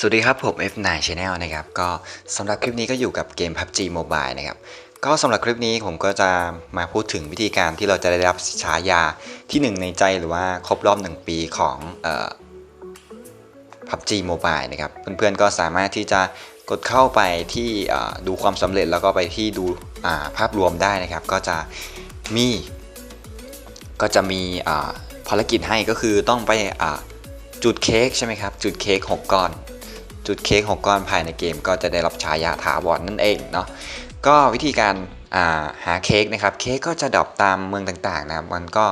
สวัสดีครับ ผม F9 Channel นะครับ ก็สำหรับคลิปนี้ก็อยู่กับเกม PUBG Mobile นะครับ ก็สำหรับคลิปนี้ผมก็จะมาพูดถึงวิธีการที่เราจะได้รับฉายาที่ 1 ในใจหรือว่าครบรอบ 1 ปีของเอ่อ PUBG Mobile นะครับ เพื่อนๆก็สามารถที่จะกดเข้าไปที่ดูความสำเร็จแล้วก็ไปที่ดูาภาพรวมได้นะครับ ก็จะมีก็จะมีภารกิจให้ก็คือต้องไปจุดเค้กใช่ไหมครับ จุดเค้ก6ก้อน จุดเค้ก6ก้อนภายในเกม ก็จะได้รับฉายาถาวรนั่นเองเนาะก็วิธีการาหาเค้กนะครับเค้กก็จะดรอปตามเมืองต่างๆนะครับมันก็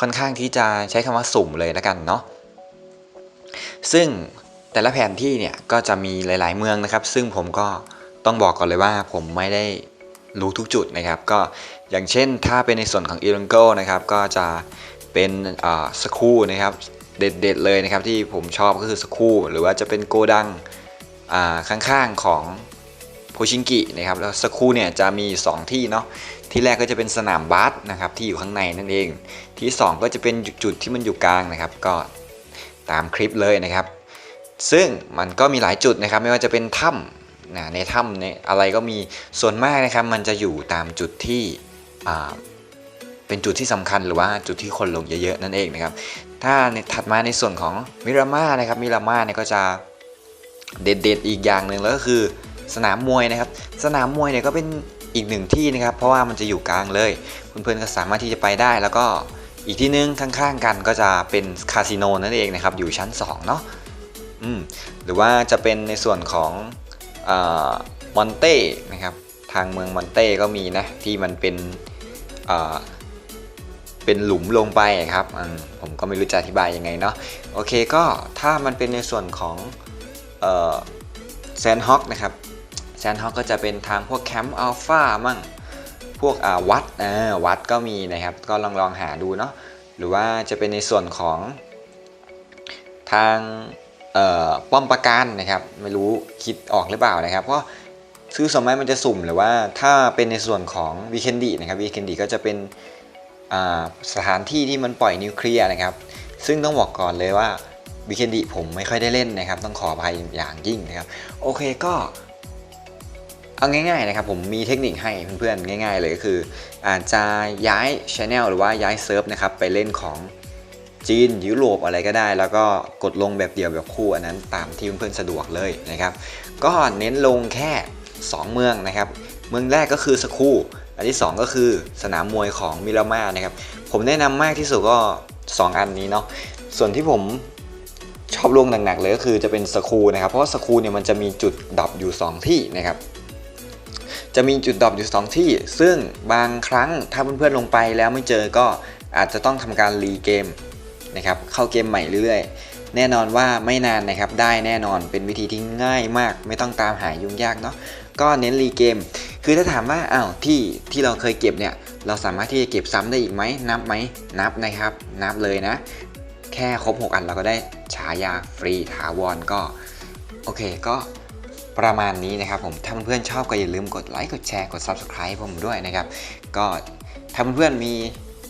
ค่อนข้างที่จะใช้คำว่าสุ่มเลยแล้วกันเนาะซึ่งแต่ละแผนที่เนี่ยก็จะมีหลาย ๆ เมืองนะครับ ซึ่งผมก็ต้องบอกก่อนเลยว่าผมไม่ได้รู้ทุกจุดนะครับ ก็อย่างเช่นถ้าเป็นในส่วนของอีรังโกนะครับ ก็จะเป็นสคูนะครับ เด็ด ๆ เลยนะครับที่ผมชอบก็คือสคูหรือว่าจะเป็นโกดัง ข้างๆของโพชิงกินะครับแล้วสกคูเนี่ยจะมี 2 ที่เนาะที่แรกก็จะเป็นสนามบาสนะครับที่อยู่ข้างในนั่นเอง ที่ 2 ก็จะเป็นจุดที่มันอยู่กลางนะครับ ก็ตามคลิปเลยนะครับ ซึ่งมันก็มีหลายจุดนะครับ ไม่ว่าจะเป็นถ้ำนะในถ้ำในอะไรก็มีส่วนมากนะครับ มันจะอยู่ตามจุดที่เป็นจุดที่สำคัญหรือว่าจุดที่คนลงเยอะๆนั่นเองนะครับ ถ้าถัดมาในส่วนของมิรามานะครับมิรามาเนี่ยก็จะ เด็ดๆอีกอย่างหนึ่งแล้วก็คือสนามมวยนะครับ สนามมวยเนี่ยก็เป็นอีกหนึ่งที่นะครับ เพราะว่ามันจะอยู่กลางเลยเพื่อนๆก็สามารถที่จะไปได้ แล้วก็อีกที่นึงข้างๆกันก็จะเป็นคาสิโนนั่นเองนะครับอยู่ชั้น2เนาะอืมหรือว่าจะเป็นในส่วนของมอนเต้นะครับทางเมืองมอนเต้ก็มีนะที่มันเป็นเป็นหลุมลงไปครับผมก็ไม่รู้จะอธิบายยังไงเนาะโอเคก็ถ้ามันเป็นในส่วนของ แซนฮอกนะครับแซนฮอกก็จะเป็นทางพวกแคมป์อัลฟามั่งพวกวัดวัดก็มีนะครับ ก็ลองลองหาดูเนาะหรือว่าจะเป็นในส่วนของทางป้อมปราการนะครับ ไม่รู้คิดออกหรือเปล่านะครับ เพราะซื้อสมัยมันจะสุ่มหรือว่าถ้าเป็นในส่วนของวีเคนดีนะครับวีเคนดีก็จะเป็นสถานที่ที่มันปล่อยนิวเคลียร์นะครับ ซึ่งต้องบอกก่อนเลยว่า วิเคนดิผมไม่ค่อยได้เล่นนะครับ ต้องขออภัยอย่างยิ่งนะครับ โอเคก็เอาง่ายๆนะครับผมมีเทคนิคให้เพื่อนๆง่าย ๆ เลยก็คือ อาจจะย้ายช n e l หรือว่าย้ายเซิร์ฟนะครับไปเล่นของจีนยุโรปอะไรก็ได้ แล้วก็กดลงแบบเดียวแบบคู่อันนั้นตามที่เพื่อนๆสะดวกเลยนะครับ ก็เน้นลงแค่ 2 เมืองนะครับ เมืองแรกก็คือสคูอันที่ 2 ก็คือสนามมวยของมิรามานะครับผมแนะนำมากที่สุดก็ 2 อันนี้เนาะส่วนที่ผม ชอบลงหนักๆเลยก็คือจะเป็นสคูนะครับ เพราะว่าสคูเนี่ยมันจะมีจุดดับอยู่ 2 ที่นะครับ จะมีจุดดับอยู่ 2 ที่ ซึ่งบางครั้งถ้าเพื่อนๆลงไปแล้วไม่เจอก็อาจจะต้องทำการรีเกมนะครับเข้าเกมใหม่เรื่อยๆ แน่นอนว่าไม่นานนะครับได้แน่นอนเป็นวิธีที่ง่ายมาก ไม่ต้องตามหายุ่งยากเนาะก็เน้นรีเกม คือถ้าถามว่าอ้าวที่ที่เราเคยเก็บเนี่ยเราสามารถที่จะเก็บซ้ำได้อีกไหมนับไหมนับนะครับ นับเลยนะ แค่ครบ 6 อันเราก็ได้ฉายาฟรีถาวรก็ โอเคก็ประมาณนี้นะครับผมถ้าเพื่อนๆชอบก็อย่าลืมกดไลค์กดแชร์กด Subscribe ผมด้วยนะครับ ก็ถ้าเพื่อนๆมี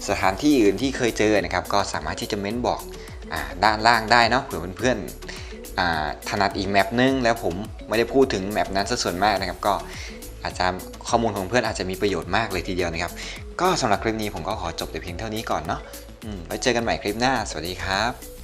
สถานที่อื่นที่เคยเจอนะครับ ก็สามารถที่จะเม้นบอกอด้านล่างได้เนาะเผื่อเพื่อนๆอ่าถนัดอีกแมปนึงแล้วผมไม่ได้พูดถึงแมปนั้นซะส่วนมากนะครับก็ อาจจะข้อมูลของเพื่อนอาจจะมีประโยชน์มากเลยทีเดียวนะครับ ก็สำหรับคลิปนี้ผมก็ขอจบแต่เพียงเท่านี้ก่อนเนาะไว้เจอกันใหม่คลิปหน้า สวัสดีครับ